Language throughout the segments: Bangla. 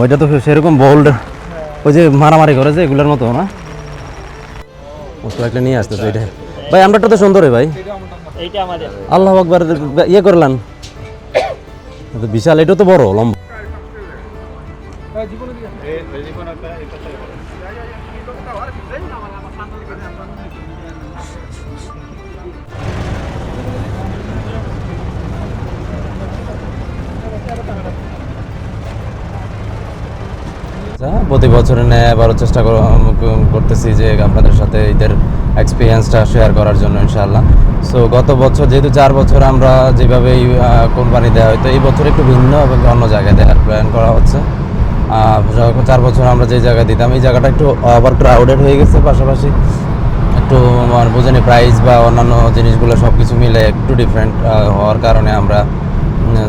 ওইটা তো সেরকম বোল্ড ওই যে মারামারি করে যে এগুলোর মতো না? মশলা একটা নিয়ে আসতেছে এটা ভাই আমরাটা তো সুন্দর ভাই। আল্লাহ আকবার ইয়ে করলেন। বিশাল এটা তো বড় লম্বা। আচ্ছা, প্রতি বছরে নেয় এবারও চেষ্টা করতেছি যে আপনাদের সাথে ঈদের এক্সপিরিয়েন্সটা শেয়ার করার জন্য ইনশাআল্লাহ। সো গত বছর যেহেতু চার বছর আমরা যেভাবে কোম্পানি দেওয়া হয়তো এই বছর একটু ভিন্ন এবং অন্য জায়গায় দেওয়ার প্ল্যান করা হচ্ছে। চার বছর আমরা যে জায়গায় দিতাম এই জায়গাটা একটু আবার ক্রাউডেড হয়ে গেছে পাশাপাশি। একটু মানে বোঝেনি প্রাইস বা অন্যান্য জিনিসগুলো সব কিছু মিলে একটু ডিফারেন্ট হওয়ার কারণে আমরা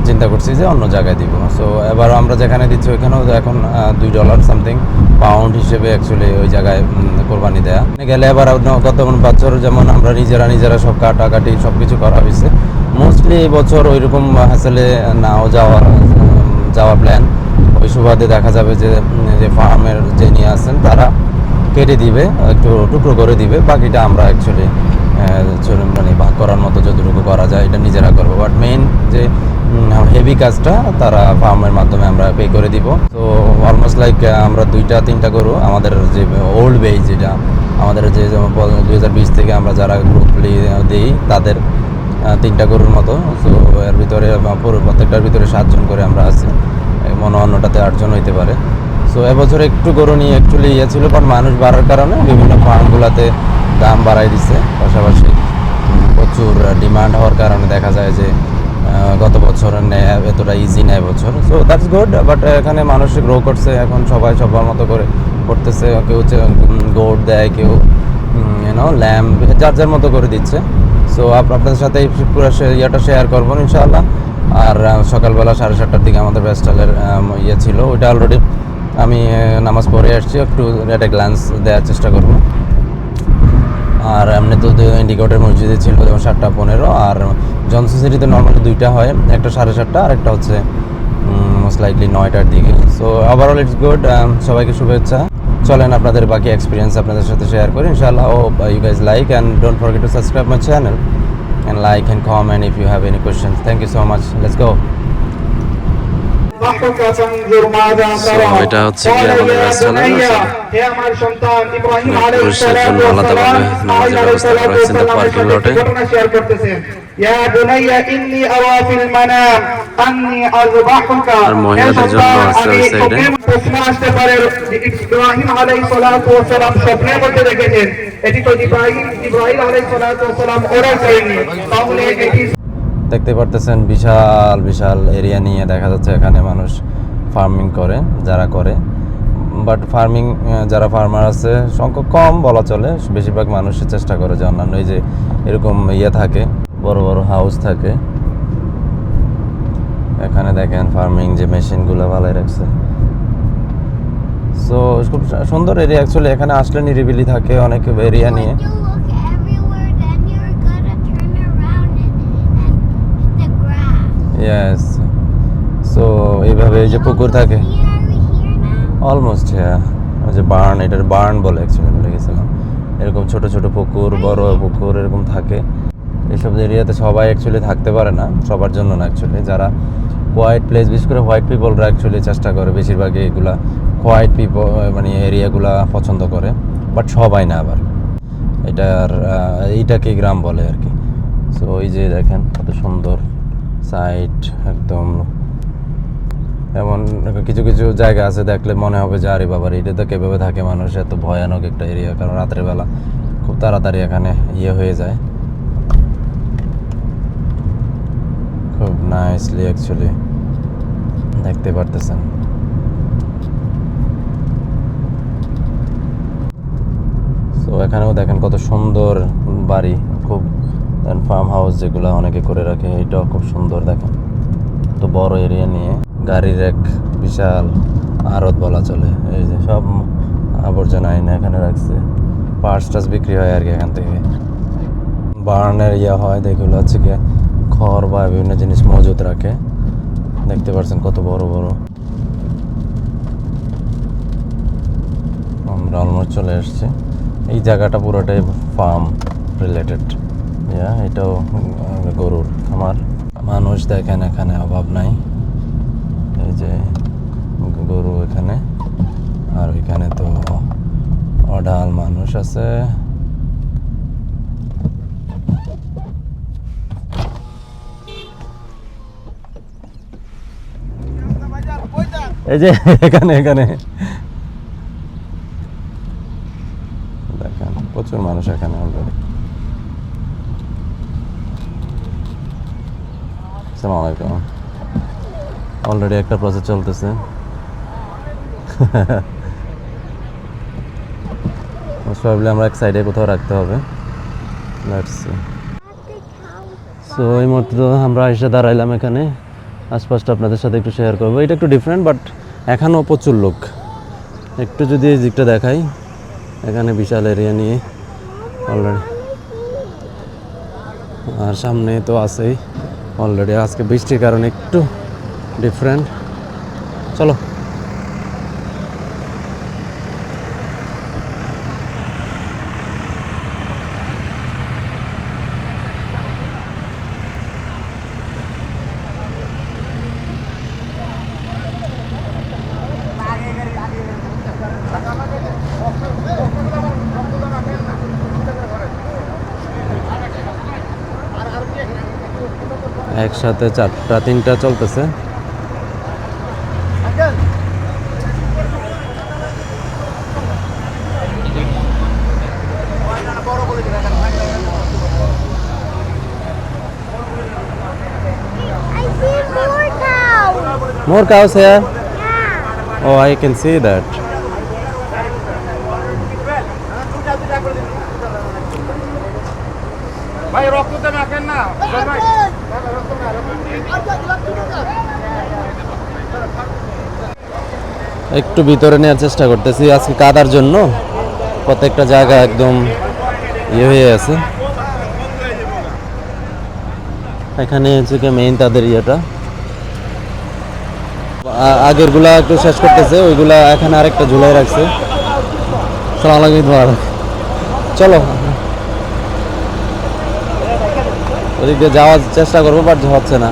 চিন্তা করছি যে অন্য জায়গায় দিব সো এবার আমরা যেখানে দিচ্ছি ওইখানেও এখন দুই ডলার সামথিং পাউন্ড হিসেবে অ্যাকচুয়ালি ওই জায়গায় কোরবানি দেয়া। গেলে এবার গত বছর যেমন আমরা নিজেরা নিজেরা সব কাটাকাটি সব কিছু করা হয়েছে। মোস্টলি এই বছর ওইরকম আসলে নাও যাওয়ার উম, যাওয়ার প্ল্যান ওই সুবাদে দেখা যাবে যে যে ফার্মের যে নিয়ে আসেন তারা কেটে দিবে একটু টুকরো করে দিবে। বাকিটা আমরা অ্যাকচুয়ালি মানে ভাগ করার মতো যতটুকু করা যায় এটা নিজেরা করব। বাট মেইন যে হেভি কাজটা তারা ফার্মের মাধ্যমে আমরা পে করে দিব। তো অলমোস্ট লাইক আমরা দুইটা, তিনটা গরু, আমাদের যে ওল্ড বেজ যেটা, আমাদের যে দুই হাজার বিশ থেকে আমরা যারা গ্রুপলি দিই, তাদের তিনটা গরুর মতো। তো এর ভিতরে প্রত্যেকটার ভিতরে সাতজন করে আমরা আছি। মনে অন্যটাতে আটজন হইতে পারে। সো এবছর একটু গরু নিয়ে অ্যাকচুয়ালি ইয়ে ছিল বাট মানুষ বাড়ার কারণে বিভিন্ন ফার্মগুলোতে দাম বাড়াই দিছে। পাশাপাশি প্রচুর ডিমান্ড হওয়ার কারণে দেখা যায় যে গত বছর এতটা ইজি নেয় বছর। সো দ্যাটস গুড বাট এখানে মানুষ গ্রো করছে, এখন সবাই সবার মতো করে করতেছে। কেউ গোড দেয়, কেউ ইউনো ল্যাম্প যার যার মতো করে দিচ্ছে। সো আপনাদের সাথে এই পুরো ইয়েটা শেয়ার করব ইনশাআল্লাহ। আর সকালবেলা সাড়ে সাতটার দিকে আমাদের বেস্টালের ইয়ে ছিল, ওইটা অলরেডি আমি নামাজ পড়ে আসছি, একটু একটা গ্লান্স দেওয়ার চেষ্টা করব। আর এমনি তো ইন্ডিকেটর মসজিদে ছিল, যেমন সাতটা, পনেরো, আর জনসন সিটিতে নর্মালি দুইটা হয়, একটা সাড়ে সাতটা, আর একটা হচ্ছে মোস্ট লাইকলি নয়টার দিকে। সো ওভারঅল ইটস গুড সবাইকে শুভেচ্ছা। চলেন আপনাদের বাকি এক্সপিরিয়েন্স আপনাদের সাথে শেয়ার করি। ইনশাআল্লাহ ও you guys like and don't forget to subscribe my channel and like and comment if you have any questions thank you so much let's go এটা হচ্ছে কি আর মহিলাদের জন্য তো ইব্রাহিম ইব্রাহিম আলাইহিস সালাম এটি দেখতে পারতেছেন, বিশাল বিশাল এরিয়া নিয়ে দেখা যাচ্ছে এখানে মানুষ ফার্মিং করে, যারা করে। বাট ফার্মিং যারা ফার্মার আছে, সংখ্যক কম বলা চলে। বেশিরভাগ মানুষের চেষ্টা করে যে অন্যান্য এই যে এরকম ইয়ে থাকে, বড় বড় হাউস থাকে। এখানে দেখেন ফার্মিং যে মেশিনগুলো ভালোই রাখছে। সো খুব সুন্দর এরিয়া অ্যাকচুয়ালি এখানে আসলে নিরিবিলি থাকে অনেক এরিয়া নিয়ে। ইয়েস সো এইভাবে এই যে পুকুর থাকে? অলমোস্ট হ্যাঁ ওই যে বার্ন এটার বার্ন বলে অ্যাকচুয়ালি ভুলে গেছিলাম এরকম ছোট ছোট পুকুর, বড় পুকুর এরকম থাকে। এইসব এরিয়াতে সবাই অ্যাকচুয়ালি থাকতে পারে না, সবার জন্য না অ্যাকচুয়ালি যারা হোয়াইট প্লেস বিশেষ করে হোয়াইট পিপলরা অ্যাকচুয়ালি চেষ্টা করে বেশিরভাগই এগুলা হোয়াইট পিপল মানে এরিয়াগুলা পছন্দ করে বাট সবাই না আবার। এটার এইটাকে গ্রাম বলে আর কি। সো ওই যে দেখেন, কত সুন্দর। সাইড একদম। এমন কিছু কিছু জায়গা আছে, দেখলে মনে হবে যে, আরে বাবার, এটা তো কীভাবে থাকে মানুষ, এত ভয়ানক একটা এরিয়া কারণ রাতের বেলা খুব তাড়াতাড়ি এখানে ইয়ে হয়ে যায়। খুব নাইসলি অ্যাকচুয়ালি দেখতে পারতেছেন। তো এখানেও দেখেন কত সুন্দর বাড়ি, খুব ফার্ম হাউস যেগুলো অনেকে করে রাখে, এটাও খুব সুন্দর দেখেন। তো বড় এরিয়া নিয়ে গাড়ির এক বিশাল আড়ত বলা চলে। এই যে সব আবর্জনা আইনে এখানে রাখছে। পার্স টাস বিক্রি হয় আর কি এখান থেকে। বার্নের ইয়া হয় যেগুলো হচ্ছে গিয়ে খড় বা বিভিন্ন জিনিস মজুত রাখে। দেখতে পাচ্ছেন কত বড় বড়। আমরা অলমোস্ট চলে এসেছি। এই জায়গাটা পুরোটাই ফার্ম রিলেটেড ইয়া, এটাও গরুর। খামার মানুষ দেখেন এখানে, অভাব নাই। এই যে গরু এখানে, আর ওইখানে তো অঢাল মানুষ আছে। এই যে, এখানে এখানে। দেখেন, প্রচুর মানুষ এখানে অলরেডি অলরেডি একটা প্রসেস চলতেছে। প্রবলি আমরা এক সাইডে কোথাও রাখতে হবে। সো এই তো আমরা এসে দাঁড়াইলাম এখানে। আশপাশটা আপনাদের সাথে একটু শেয়ার করব। এটা একটু ডিফারেন্ট বাট এখানেও প্রচুর লোক। একটু যদি এই দিকটা দেখাই, এখানে বিশাল এরিয়া নিয়ে। অলরেডি আর সামনে তো আছেই। অলরেডি আজকে বৃষ্টির কারণে একটু ডিফারেন্ট চলো। একসাথে চারটা তিনটা চলতেছে more cows. Here? Yeah. Oh, I can see that. ভাই রক্ত দেন রাখেন না একটু ভিতরে নেওয়ার চেষ্টা করতেছি। আজকে কাদার জন্য প্রত্যেকটা জায়গা একদম ইয়ে হয়ে আছে। এখানে হচ্ছে কি মেইন তাদের ইয়েটা। আগেরগুলা একটু শেষ করতেছে, ওইগুলা এখানে আরেকটা ঝুলাই রাখছে। চলো। ওদিক দিয়ে যাওয়ার চেষ্টা করব বাট হচ্ছে না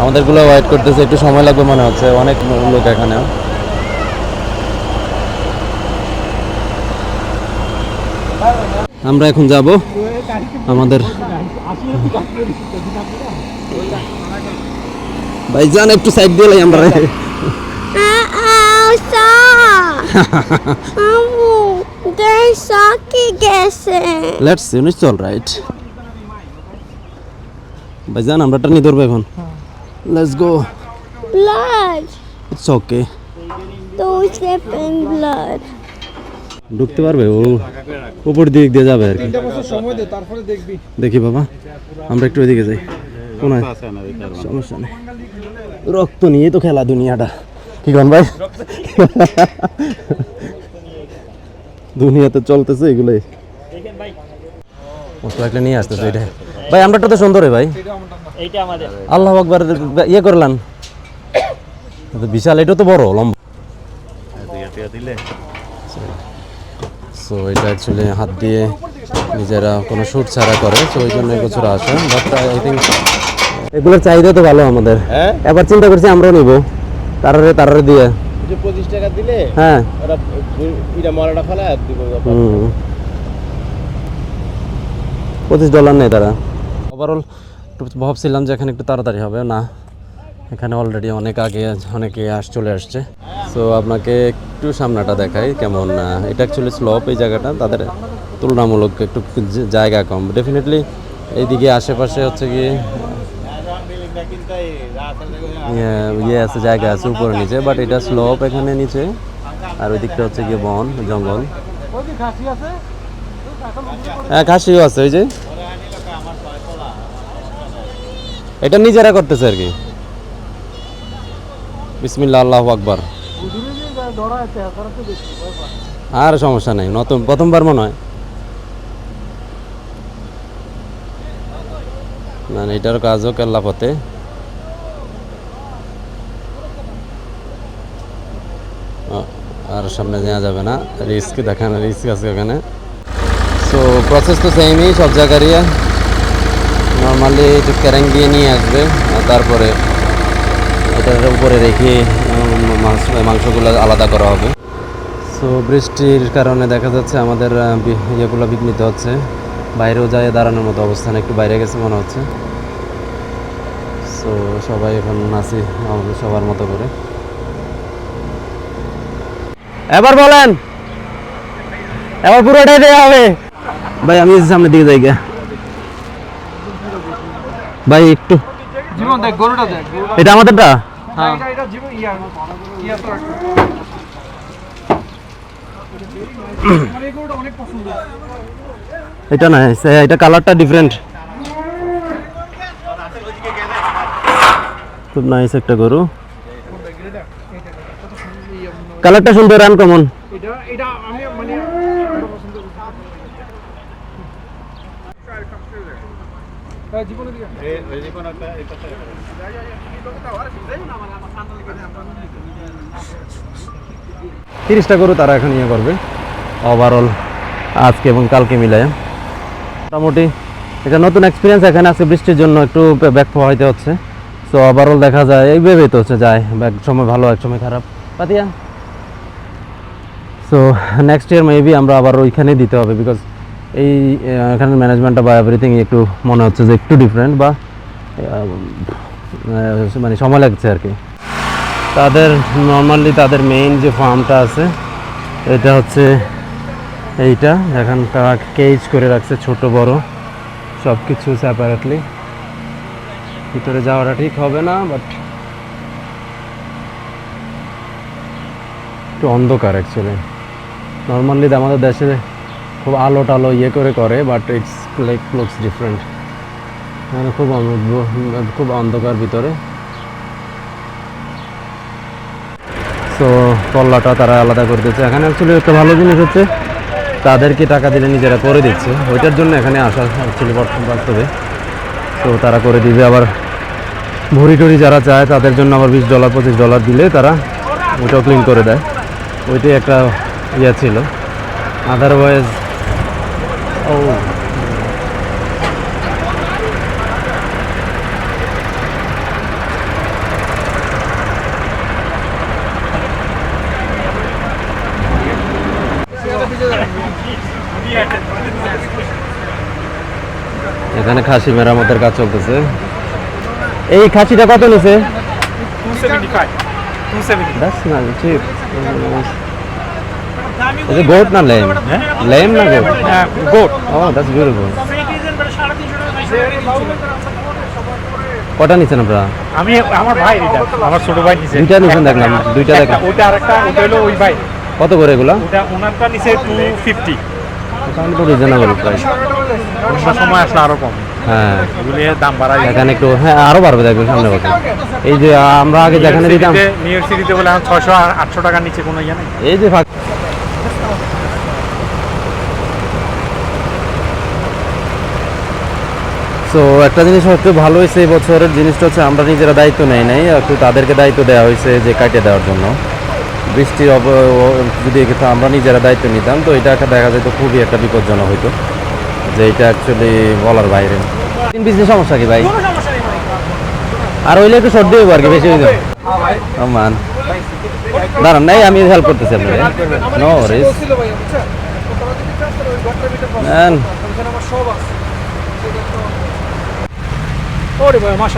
আমাদেরগুলো ওয়েট করতেছে একটু সময় লাগবে মনে হচ্ছে অনেক লোক এখানে আমরা এখন যাব আমাদের ভাইজান একটু সাইড দিয়ে আমরা oh. লেটস সি নিশ্চয় অল রাইট ভাইজান আমরা টানি ধরবো এখন। Let's go Blood. It's okay Don't step in blood. ঢুকতে পারবে? ও উপর দিক দিয়ে যাবে আর কি। সময় দে তারপরে দেখবি। দেখি বাবা আমরা একটু ওইদিকে যাই। কোনায়? সমস্যা নেই। রক্ত নিয়ে তো খেলা দুনিয়াটা। কি কন ভাই? দুনিয়াতে চলতেছে এগুলোই। লাইকলি নিয়ে আসতেছে এটা। ভাই আমরাটা তো সুন্দর ভাই। এইটা আমাদের। আল্লাহ আকবার ইয়ে করলাম তো বিশাল এটা তো বড় লম্বা। সো এটা অ্যাকচুয়ালি হাত দিয়ে নিজেরা কোনো শ্যুট ছাড়া করে তো ওই জন্য এবছর আসে। বাট আই থিঙ্ক এগুলোর চাহিদা তো ভালো আমাদের। এবার চিন্তা করছি আমরাও নিব। তারারে তারারে দিয়ে। পঁচিশ টাকা দিলে হ্যাঁ। ওরা মরাটা ফেলা দিব পঁচিশ ডলার নেই তারা। ওভারঅল ভাবছিলাম যে এখানে একটু তাড়াতাড়ি হবে, না। এখানে অলরেডি অনেক আগে, অনেকে আস, চলে আসছে। সো আপনাকে একটু সামনাটা দেখাই কেমন এটা অ্যাকচুয়ালি স্লপ এই জায়গাটা, তাদের তুলনামূলক একটু জায়গা কম। ডেফিনেটলি এইদিকে আশেপাশে হচ্ছে কি ইয়ে ইয়ে আছে, জায়গা আছে উপরে নিচে বাট এটা স্লোপ এখানে নিচে। আর ওই দিকটা হচ্ছে গিয়ে বন, জঙ্গল। হ্যাঁ খাসিও আছে, ওই যে। এটা নিজেরা করতেছে আর কি। বিসমিল্লা আল্লাহ আকবার। আর সমস্যা নেই, নতুন প্রথমবার মনে হয়। না এটার কাজও কেল্লা পথে। আর সামনে যাওয়া যাবে না। রিস্ক, দেখানো, রিস্ক আছে ওখানে। সো প্রসেস তো সেমই সব জায়গারই। নর্মালি একটু ক্যারেং দিয়ে নিয়ে আসবে তারপরে এটার উপরে রেখে মাংস, মাংসগুলো আলাদা করা হবে। সো বৃষ্টির কারণে দেখা যাচ্ছে আমাদের ইয়েগুলো বিঘ্নিত হচ্ছে। বাইরেও যায় দাঁড়ানোর মতো অবস্থান একটু বাইরে গেছে মনে হচ্ছে। সো সবাই এখন আছি আমাদের সবার মতো করে। এবার বলেন, এবার পুরোটাই দেওয়া হবে। ভাই, আমি সামনের দিকে যাই গিয়া। ভাই একটু জীবন দেখ গরুটা দেখ এটা আমাদেরটা এটা এটা জীবন ইয়া ইয়া তো আমার এই গরুটা অনেক পছন্দ এটা না সে- এটা কালারটা ডিফারেন্ট খুব নাইস একটা গরু কালারটা সুন্দর আনকমন এটা এটা আমি মানে আমরা পছন্দ করি হ্যাঁ, জীবনের দিকে তিরিশটা গরু তারা এখন ইয়ে করবে ওভারঅল আজকে এবং কালকে মিলায়। মোটামুটি এটা নতুন এক্সপিরিয়েন্স এখানে আছে বৃষ্টির জন্য একটু ব্যাক হইতে হচ্ছে। সো ওভারঅল দেখা যায় এইভাবেই তো হচ্ছে যায় এক সময় ভালো, এক সময় খারাপ। পাতিয়া? সো নেক্সট ইয়ার মেবি আমরা আবার ওইখানেই দিতে হবে বিকজ এই এখানের ম্যানেজমেন্টটা বা এভরিথিং একটু মনে হচ্ছে যে একটু ডিফারেন্ট বা মানে সময় লাগছে আর কি। তাদের নর্মালি তাদের মেইন যে ফার্মটা আছে, এটা হচ্ছে এইটা। এখন তারা কেজ করে রাখছে ছোট, বড় সব কিছু সেপারেটলি ভিতরে যাওয়াটা ঠিক হবে না বাট একটু অন্ধকার অ্যাকচুয়ালি নর্মালি আমাদের দেশে খুব আলো টালো ইয়ে করে করে but it's like looks different মানে খুব খুব অন্ধকার ভিতরে। সো তল্লাটা তারা আলাদা করে দিচ্ছে এখানে অ্যাকচুয়ালি একটা ভালো জিনিস হচ্ছে, তাদেরকে টাকা দিলে নিজেরা করে দিচ্ছে। ওইটার জন্য এখানে আসা অ্যাকচুয়ালি বর্তমান বাস্তবে। তো তারা করে দিবে। আবার ভুড়ি টুরি যারা চায়, তাদের জন্য আবার বিশ ডলার, পঁচিশ ডলার দিলে তারা ওইটাও ক্লিন করে দেয়। ওইটাই একটা ইয়ে ছিল। আদারওয়াইজ ও এখানে খাসি মেরামতের কাজ চলতেছে। এই খাসিটা কত নিছে? না lamb? Lamb না goat? Goat that's beautiful. কটা নিচ্ছেন আপনারা? আমি আমার ভাই আমার ছোট ভাই নিছে। দুইটা নিছেন দেখলাম। দুইটা দেখলাম। ওইটা আরেকটা ওটা হলো ওই ভাই। কত করে এগুলা? ওটা ওনারটা নিছে টু ফিফটি তাহলে তো রিজনেবল প্রাইস অন্য সময় আসলে আরও কম। হ্যাঁ। এগুলি দাম বাড়াই এখানে একটু হ্যাঁ আরও বাড়বে দেখবেন সামনে বছর। এই যে আমরা আগে যেখানে দিতাম নিউ ইয়র্ক সিটিতে বলে এখন ছয়শো আর আটশো টাকার নিচে কোনো ইয়ে নেই। এই যে ফাঁক সো একটা জিনিস হচ্ছে ভালো হয়েছে এই বছরের জিনিসটা হচ্ছে আমরা নিজেরা দায়িত্ব নেই নাই একটু তাদেরকে দায়িত্ব দেওয়া হয়েছে যে কাটিয়ে দেওয়ার জন্য। বৃষ্টির অব- যদি একটু আমরা নিজেরা দায়িত্ব নিতাম তো এটা একটা দেখা যেত খুবই একটা বিপজ্জনক হইতো যে এটা অ্যাকচুয়ালি বলার বাইরে পিসের সমস্যা কি ভাই? আর হইলে একটু সর্দি হইব আর কি বেশি হইতো। মান। দাঁড়ান নাই আমি হেল্প করতেছি আপনাকে। নো রিস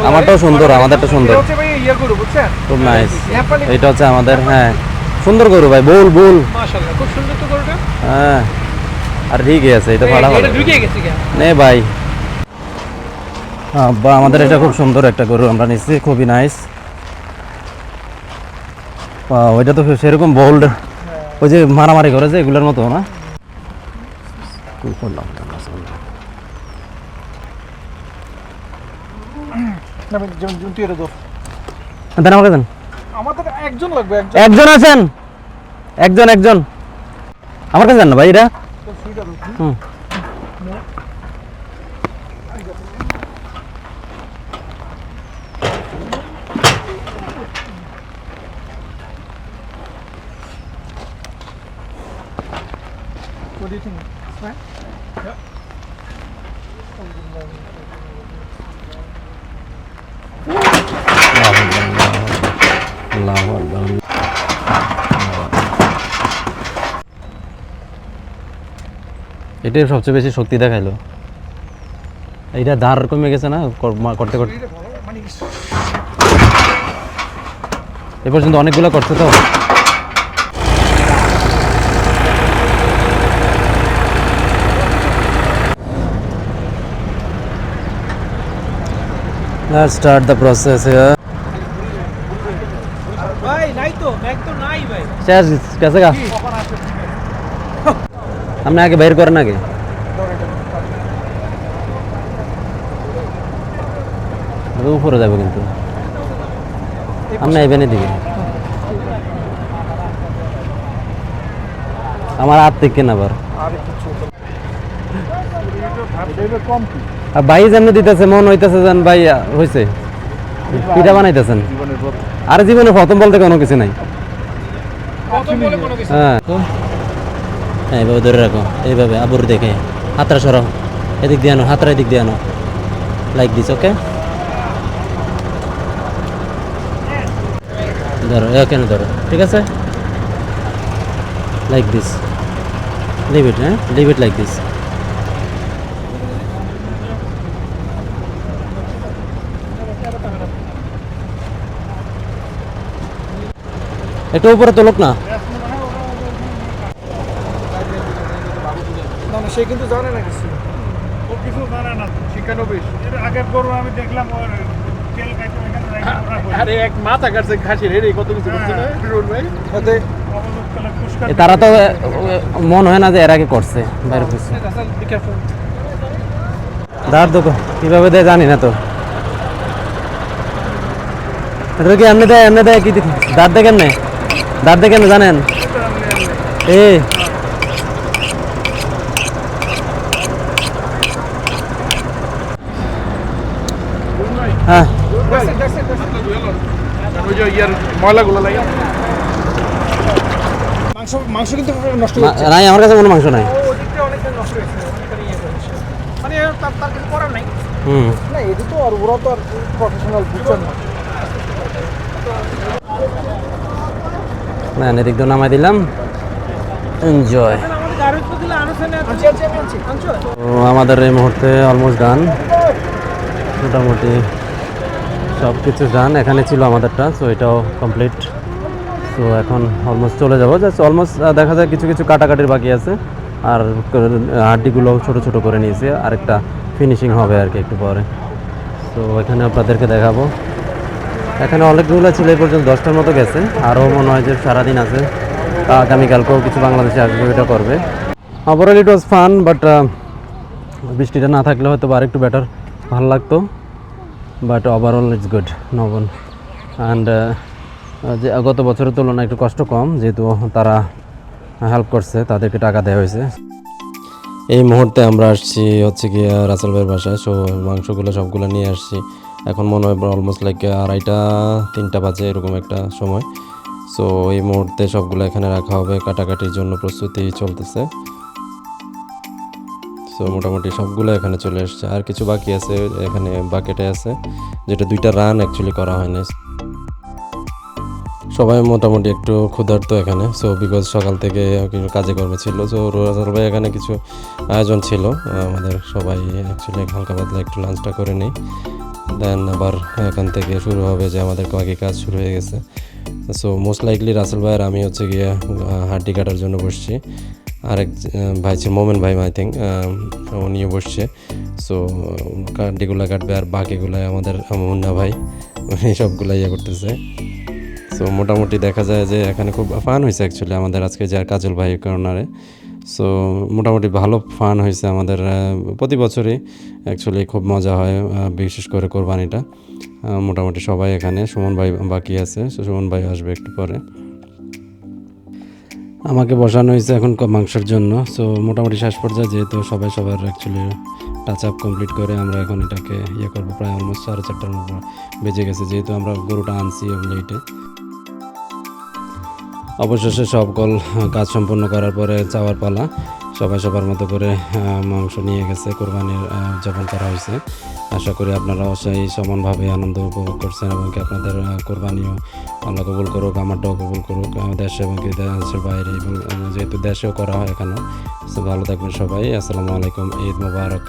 আমারটাও সুন্দর আমাদেরটা সুন্দর। ইয়ে খুব নাইস এটা হচ্ছে আমাদের হ্যাঁ। সুন্দর গরু ভাই বল বল। মাশাআল্লাহ খুব সুন্দর তো গরুটা। হ্যাঁ আর ঠিকই আছে এটা ভাড়া ভালো। ঢুকে গেছে কেন নে ভাই। আব্বা আমাদের এটা খুব সুন্দর একটা গরু আমরা নিচ্ছি খুবই নাইস ওইটা তো সেরকম বোল্ড ওই যে মারামারি করে যে এগুলোর মতো না? করলাম দেন আমাকে দেন। আমাদের একজন লাগবে একজন। আছেন? একজন একজন। আমার কাছে জান না ভাই এটা? হুম। এটাই সবচেয়ে বেশি শক্তি দেখাইলো। এইটা ধার কমে গেছে না কর- করতে করতে? এটা এ পর্যন্ত অনেকগুলো করছে তো? Let's start the process here. আপনি আগে বের করেন আগে। উপরে যাবে কিন্তু। আপনি এবেন এদিকে। আমার হাত থেকে না আবার। আর কিছু এটা কম কি আর ভাই যেমনি দিতেছে মন হইতেছে যেন ভাই হয়েছে পিঠা বানাইতেছেন। আর জীবনে প্রথম বলতে কোনো কিছু নাই। হ্যাঁ। হ্যাঁ এইভাবে ধরে রাখো, এইভাবে আবুর দেখে হাতটা সরাও এদিক দিয়ে আনো হাতটা এদিক দিয়ে আনো। লাইক দিস ওকে ধরো এখানে ধরো? ঠিক আছে? লাইক দিস লিভ ইট হ্যাঁ? লিভ ইট লাইক দিস একটু উপরে তোলক না না। সে কিন্তু জানে না কিছু। ও কিছু জানে না শিক্ষানবিশ এর আগের গরু আমি দেখলাম ওর তেল খাইতে হয়ে আরে এক মাথা কাটছে খাসির হেরে কত কিছু করছে না? ভাই? সাথে পুরস্কার এ তারা তো মন হয় না যে এর আগে করছে বাইরে করছে। বি কেয়ারফুল দাঁড় দেখো কীভাবে দেয় জানি না তো। এটা কি এমনি দেয় এমনি দেয় কি দাঁত দেখেন না দাঁত দেখেন না জানেন? এ হ্যাঁ ওই যে ইয়ার ময়লাগুলো লাগে। মাংস মাংস কিন্তু নষ্ট নাই আমার কাছে কোনো মাংস নাই। ও অনেকটা নষ্ট হয়েছে ওখানে ইয়ে। মানে তার তার কিছু করার নাই। হুম। না এটা তো আর ওরা তো আর প্রফেশনাল বুঝছেন না। না এদিক দিয়ে নামাই দিলাম। এনজয় তো আমাদের এই মুহূর্তে অলমোস্ট ডান মোটামুটি সব কিছু ডান এখানে ছিল আমাদেরটা সো এটাও কমপ্লিট সো এখন অলমোস্ট চলে যাব। জাস্ট অলমোস্ট দেখা যায় কিছু কিছু কাটাকাটির বাকি আছে। আর হাড্ডিগুলো ছোট ছোট করে নিয়েছি। আরেকটা ফিনিশিং হবে আর কি একটু পরে। তো এখানে আপনাদেরকে দেখাবো। এখানে অনেকগুলো ছিল এই পর্যন্ত, দশটার মতো গেছে। আরও মনে হয় যে সারাদিন আছে। আগামীকালকেও কিছু বাংলাদেশে আসবে এটা করবে। Overall it was fun but বৃষ্টিটা না থাকলে হয়তো আরেকটু বেটার ভালো লাগতো। বাট ওভারঅল ইটস গুড নবন অ্যান্ড যে গত বছরের তুলনায় একটু কষ্ট কম, যেহেতু তারা হেল্প করছে, তাদেরকে টাকা দেওয়া হয়েছে। এই মুহূর্তে আমরা আসছি হচ্ছে গিয়ে রাসেল ভাইয়ের বাসায়। সো, মাংসগুলো সবগুলো নিয়ে আসছি। এখন মনে হয় অলমোস্ট লাইক আড়াইটা, তিনটা বাজে এরকম একটা সময়। সো এই মুহূর্তে সবগুলো এখানে রাখা হবে। কাটাকাটির জন্য প্রস্তুতি চলতেছে। সো মোটামুটি সবগুলো এখানে চলে এসছে। আর কিছু বাকি আছে, এখানে বাকেটে আছে, যেটা দুইটা রান অ্যাকচুয়ালি করা হয়নি। সবাই মোটামুটি একটু ক্ষুধার্ত এখানে। সো বিকজ সকাল থেকে কিছু কাজে কর্মে ছিল। সো রাজাল ভাই এখানে কিছু আয়োজন ছিল। আমাদের সবাই অ্যাকচুয়ালি হালকা পাতলা একটু লাঞ্চটা করে নিই। দেন আবার এখান থেকে শুরু হবে যে আমাদের বাকি কাজ শুরু হয়ে গেছে। সো মোস্ট লাইকলি রাসেল ভাইয়ের আমি হচ্ছে গিয়ে হাড্ডি কাটার জন্য বসছি। আরেক ভাই ছিল, মোমেন ভাই আই থিঙ্ক উনিও বসছে। সো হাড্ডিগুলো কাটবে আর বাকিগুলো আমাদের মুন্না ভাই, উনি সবগুলো ইয়ে করতেছে। সো মোটামুটি দেখা যায় যে এখানে খুব ফান হয়েছে অ্যাকচুয়ালি আমাদের আজকে যে কাজল ভাই কর্নারে সো মোটামুটি ভালো ফান হয়েছে আমাদের প্রতি বছরই অ্যাকচুয়ালি খুব মজা হয় বিশেষ করে কোরবানিটা। মোটামুটি সবাই এখানে, সুমন ভাই বাকি আছে সো সুমন ভাই আসবে একটু পরে। আমাকে বসানো হয়েছে এখন মাংসের জন্য। সো মোটামুটি শেষ পর্যায়ে যেহেতু সবাই সবার অ্যাকচুয়ালি টাচ আপ কমপ্লিট করে, আমরা এখন এটাকে ইয়ে করব। প্রায় অলমোস্ট সাড়ে চারটার মতো বেজে গেছে, যেহেতু আমরা গরুটা আনছি লেটে অবশেষে সব কল কাজ সম্পন্ন করার পরে চাওয়ার পালা। সবাই সবার মতো করে মাংস নিয়ে গেছে, কোরবানির উদযাপন করা হয়েছে। আশা করি আপনারাও সেই সমানভাবে আনন্দ উপভোগ করছেন এবং কি আপনাদের কোরবানিও আল্লাহ কবুল করুক, আমারটাও কবুল করুক দেশে এবং কি দেশের বাইরে এবং যেহেতু দেশেও করা হয় এখানে। ভালো থাকবেন সবাই। আসসালামু আলাইকুম। ঈদ মোবারক।